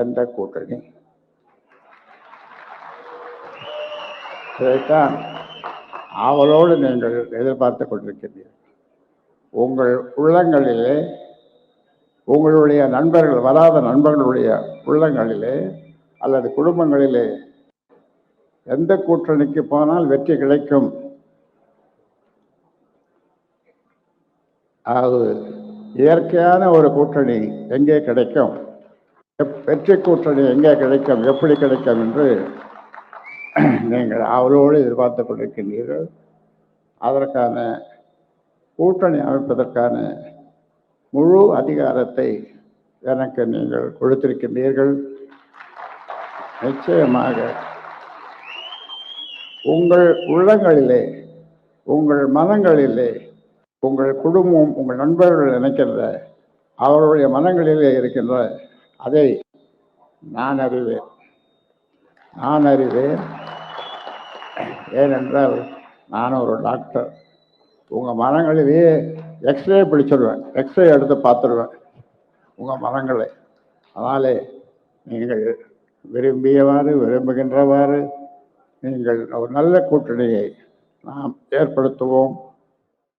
எந்த கூட்டணி இதைத்தான் ஆவலோடு நீங்கள் எதிர்பார்த்து கொண்டிருக்கிறீர்கள். உங்கள் உள்ளங்களிலே உங்களுடைய நண்பர்கள் வராத நண்பர்களுடைய உள்ளங்களிலே அல்லது குடும்பங்களிலே எந்த கூட்டணிக்கு போனால் வெற்றி கிடைக்கும்? அது இயற்கையான ஒரு கூட்டணி எங்கே கிடைக்கும்? வெற்றி கூட்டணி எங்கே கிடைக்கும் எப்படி கிடைக்கும் என்று நீங்கள் அவரோடு எதிர்பார்த்து கொண்டிருக்கின்றீர்கள். அதற்கான கூட்டணி அமைப்பதற்கான முழு அதிகாரத்தை எனக்கு நீங்கள் கொடுத்திருக்கின்றீர்கள். நிச்சயமாக உங்கள் உள்ளங்களிலே உங்கள் மனங்களிலே உங்கள் குடும்பம் உங்கள் நண்பர்கள் நினைக்கின்ற அவருடைய மனங்களிலே இருக்கின்ற அதை நான் அறிவேன். நான் அறிவேன். ஏனென்றால் நான் ஒரு டாக்டர் உங்கள் மரங்களையே எக்ஸ்ரே பிடிச்சிடுவேன். எக்ஸ்ரே எடுத்து பார்த்துடுவேன். உங்கள் மரங்களை. அதனாலே நீங்கள் விரும்பியவாறு விரும்புகின்றவாறு நீங்கள் ஒரு நல்ல கூட்டணியை நாம் ஏற்படுத்துவோம்.